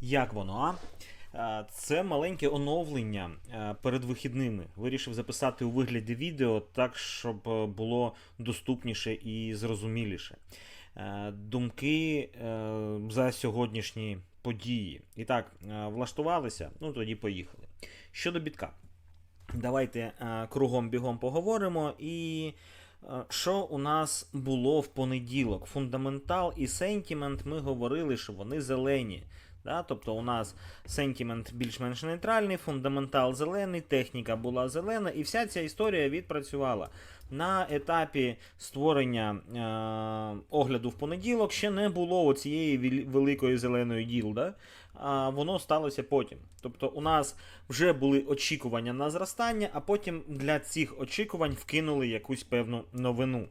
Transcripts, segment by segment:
Як воно, а? Е, Це маленьке оновлення е, перед вихідними. Вирішив записати у вигляді відео так, щоб е, було доступніше і зрозуміліше. Думки за сьогоднішні події. І так, влаштувалися, ну тоді поїхали. Щодо бітка. Давайте кругом бігом поговоримо. І що у нас було в понеділок? Фундаментал і сентімент ми говорили, що вони зелені. Да? Тобто у нас сентімент більш-менш нейтральний, фундаментал зелений, техніка була зелена, і вся ця історія відпрацювала. На етапі створення е, огляду в понеділок ще не було цієї великої зеленої ділда, а воно сталося потім. Тобто у нас вже були очікування на зростання, а потім для цих очікувань вкинули якусь певну новину.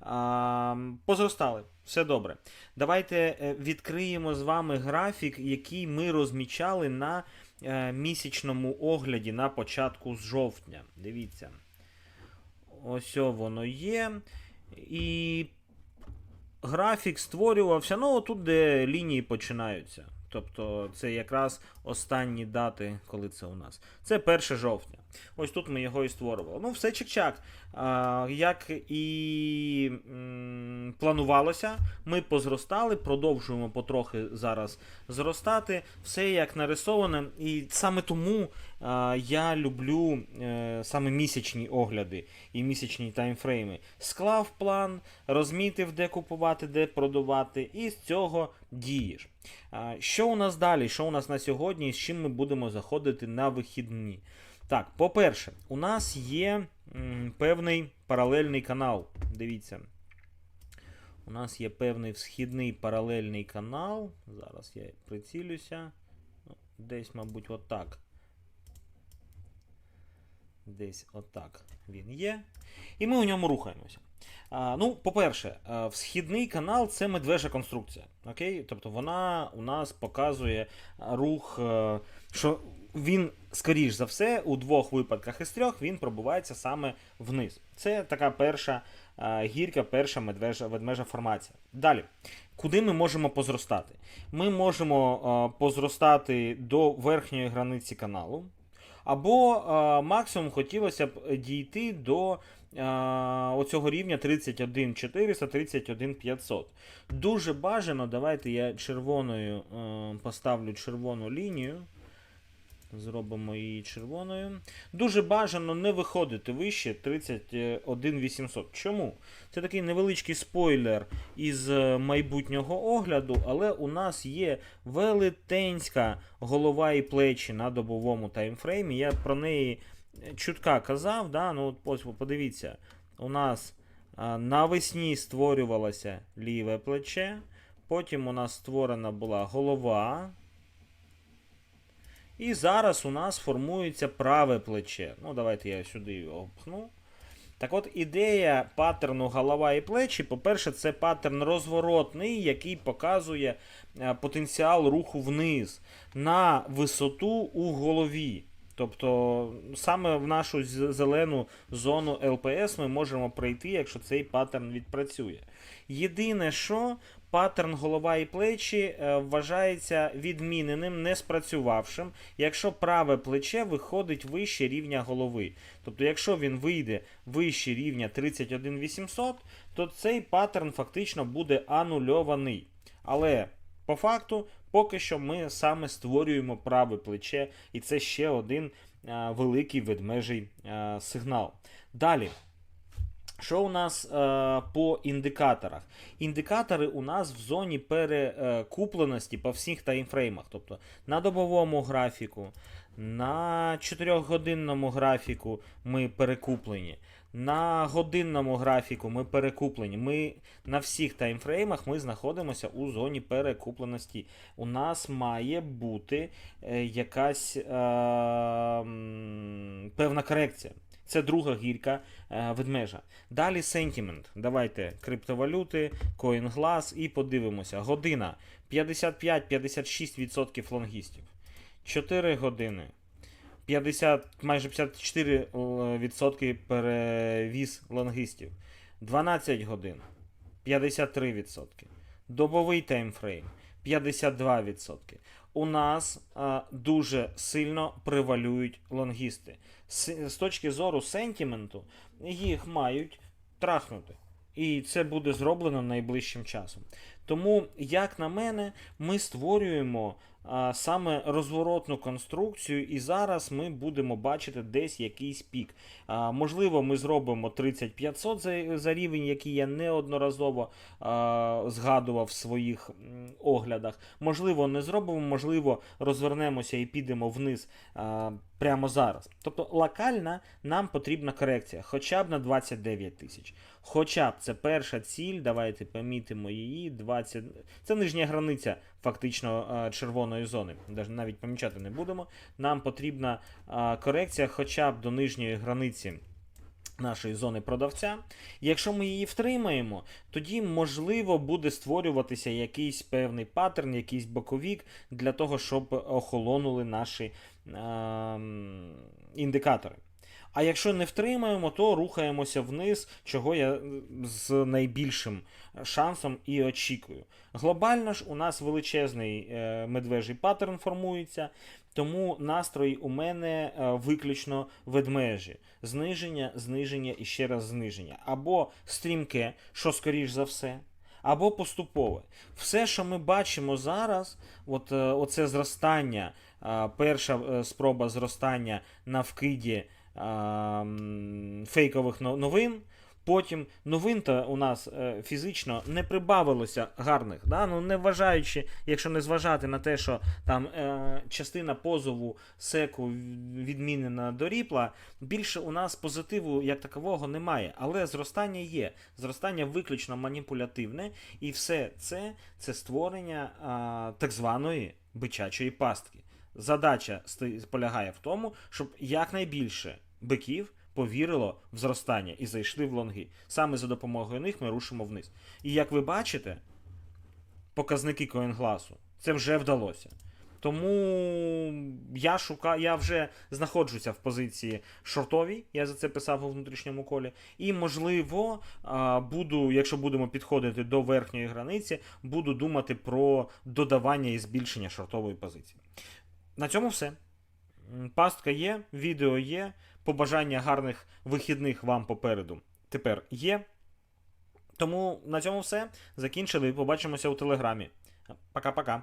А, Позростали, все добре. Давайте е, відкриємо з вами графік, який ми розмічали на е, місячному огляді на початку з жовтня. Дивіться. Ось воно є. І графік створювався. Ну, тут, де лінії починаються. Тобто це якраз останні дати, коли це у нас. Це 1 жовтня. Ось тут ми його і створювали. Ну, все чик-чак. Як і планувалося, ми позростали, продовжуємо потрохи зараз зростати. Все як нарисоване. І саме тому я люблю е, саме місячні огляди і місячні таймфрейми. Склав план, розмітив, де купувати, де продавати, і з цього дієш. Що у нас далі? Що у нас на сьогодні, з чим ми будемо заходити на вихідні? Так, по-перше, у нас є м, певний паралельний канал. Дивіться. У нас є певний східний паралельний канал. Зараз я прицілюся. Ну, Десь, мабуть, отак. Десь отак він є. І ми у ньому рухаємося. Ну, по-перше, а, всхідний канал це медвежа конструкція. Окей? Тобто вона у нас показує рух, що він, скоріш за все, у двох випадках із трьох він пробувається саме вниз. Це така перша гірка, перша медвежа, ведмежа формація. Далі, куди ми можемо позростати? Ми можемо позростати до верхньої границі каналу. Або максимум хотілося б дійти до оцього рівня 31400, 31500. Дуже бажано, давайте я червоною поставлю червону лінію. Зробимо її червоною. Дуже бажано не виходити вище 31800. Чому? Це такий невеличкий спойлер із е, майбутнього огляду, але у нас є велетенська голова і плечі на добовому таймфреймі. Я про неї чутка казав. Да? Ну, ось подивіться, у нас навесні створювалося ліве плече, потім у нас створена була голова. І зараз у нас формується праве плече. Ну, давайте я сюди його пхну. Так от, ідея паттерну голова і плечі, по-перше, це паттерн розворотний, який показує е, потенціал руху вниз на висоту у голові. Тобто саме в нашу зелену зону ЛПС ми можемо прийти, якщо цей паттерн відпрацює. Єдине, що паттерн голова і плечі е, вважається відміненим, не спрацювавшим, якщо праве плече виходить вище рівня голови. Тобто, якщо він вийде вище рівня 31800, то цей паттерн фактично буде анульований. Але по факту, поки що ми саме створюємо праве плече, і це ще один е, великий ведмежий е, сигнал. Далі. Що у нас е, по індикаторах? Індикатори у нас в зоні перекупленості по всіх таймфреймах. Тобто на добовому графіку, на 4-годинному графіку ми перекуплені, на годинному графіку ми перекуплені. Ми на всіх таймфреймах ми знаходимося у зоні перекупленості. У нас має бути е, якась е, певна корекція. Це друга гірка е, ведмежа. Далі сентімент. Давайте криптовалюти, CoinGlass і подивимося. Година 55-56% лонгістів. 4 години. 50, майже 54% перевіз лонгістів. 12 годин 53%. Добовий таймфрейм 52%. у нас а, дуже сильно превалюють лонгісти. З, з точки зору сентіменту, їх мають трахнути. І це буде зроблено найближчим часом. Тому, як на мене, ми створюємо а, саме розворотну конструкцію, і зараз ми будемо бачити десь якийсь пік. А, можливо, ми зробимо 3500 за, за рівень, який я неодноразово а, згадував в своїх оглядах. Можливо, не зробимо, можливо, розвернемося і підемо вниз а, прямо зараз. Тобто локальна нам потрібна корекція, хоча б на 29 тисяч. Хоча б це перша ціль, давайте помітимо її. 20... Це нижня границя фактично червоної зони. Навіть помічати не будемо. Нам потрібна корекція хоча б до нижньої границі нашої зони продавця. Якщо ми її втримаємо, тоді можливо буде створюватися якийсь певний паттерн, якийсь боковік для того, щоб охолонули наші ем, індикатори. А якщо не втримаємо, то рухаємося вниз, чого я з найбільшим шансом і очікую. Глобально ж у нас величезний е, медвежий паттерн формується, тому настрої у мене е, виключно ведмежі. Зниження, зниження і ще раз зниження. Або стрімке, що скоріш за все. Або поступове. Все, що ми бачимо зараз, от, е, оце зростання, перша спроба зростання на вкиді фейкових новин. Потім новин то у нас е, фізично не прибавилося гарних. Да? Ну, не вважаючи, якщо не зважати на те, що там е, частина позову секу відмінена до ріпла, більше у нас позитиву як такового немає. Але зростання є. Зростання виключно маніпулятивне, і все це це створення а, так званої бичачої пастки. Задача полягає в тому, щоб якнайбільше биків повірило в зростання і зайшли в лонги. Саме за допомогою них ми рушимо вниз. І як ви бачите, показники Коінгласу, це вже вдалося. Тому я шукаю, я вже знаходжуся в позиції шортовій, я за це писав у внутрішньому колі. І, можливо, буду, якщо будемо підходити до верхньої границі, буду думати про додавання і збільшення шортової позиції. На цьому все. Пастка є, відео є, побажання гарних вихідних вам попереду тепер є. Тому на цьому все. Закінчили. Побачимося у телеграмі. Пока-пока.